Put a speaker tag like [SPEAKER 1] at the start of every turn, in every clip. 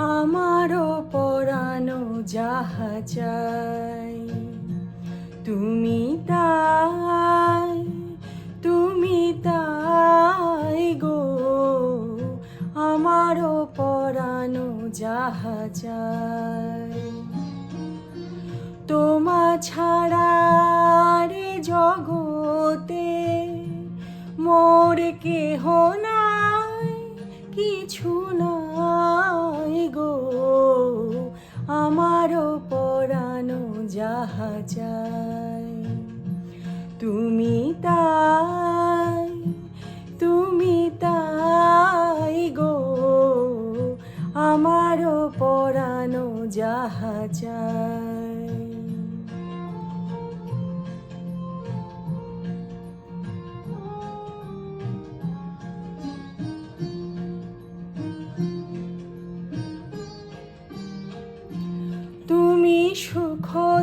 [SPEAKER 1] আমারও পরানো যাহা চাই, তুমি তাই তুমি তাই গো। আমারও পরানো যাহা চাই, তোমা ছাড়া যাহা যায় তুমি তাই তুমি তাই গো। আমারও পরানো যাহা চাই।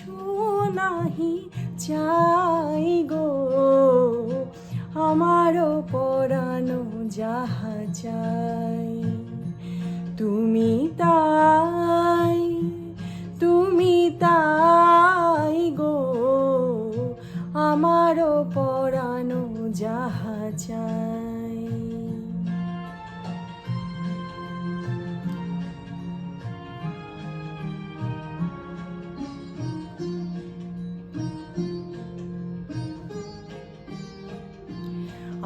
[SPEAKER 1] কিছু নাহি চাই গো। আমারও পরানো যাহা চাই, তুমি তাই তুমি তাই গো। আমারও পরানো যাহা চাই।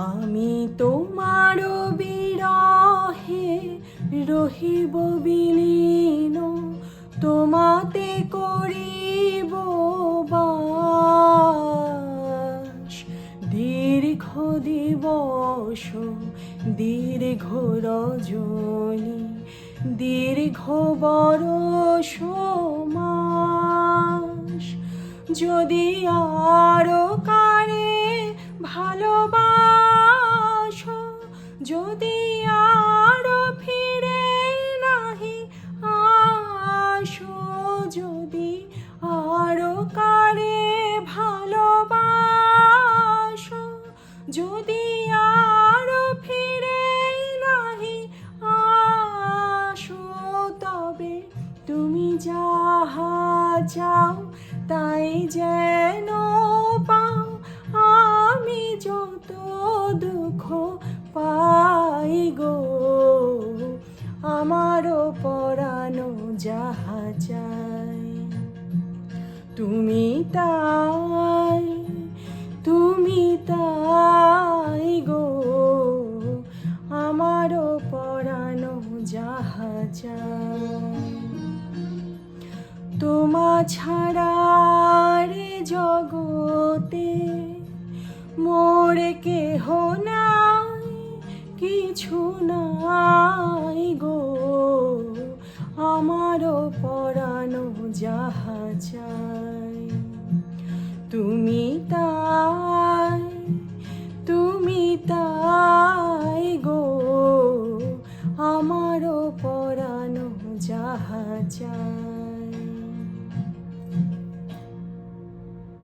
[SPEAKER 1] আমি তোমার বিরহে রহিব বিলীন, তোমাতে করিব দীর্ঘ দিবস, দীর্ঘ রজনী, দীর্ঘ বরষ মাস। যদি আরও কারে ভালোবাসো যদি আরও ফিরে নাহি, আসো যদি আরও কারে ভালোবাসো। যদি আরও ফিরে নাহি, আসো তবে তুমি যাহা যাও তাই যেন আমারও পরানো যাহা চাই, তুমি তাই তুমি তাই গো। আমারও পরানো যাহা চাই, তোমা ছাড়া রে জগতে মোর কেহ নাই, কিছু নাই। চাই। তুমি তাই তুমি তাই গো। আমারও পরানো যাহা চাই।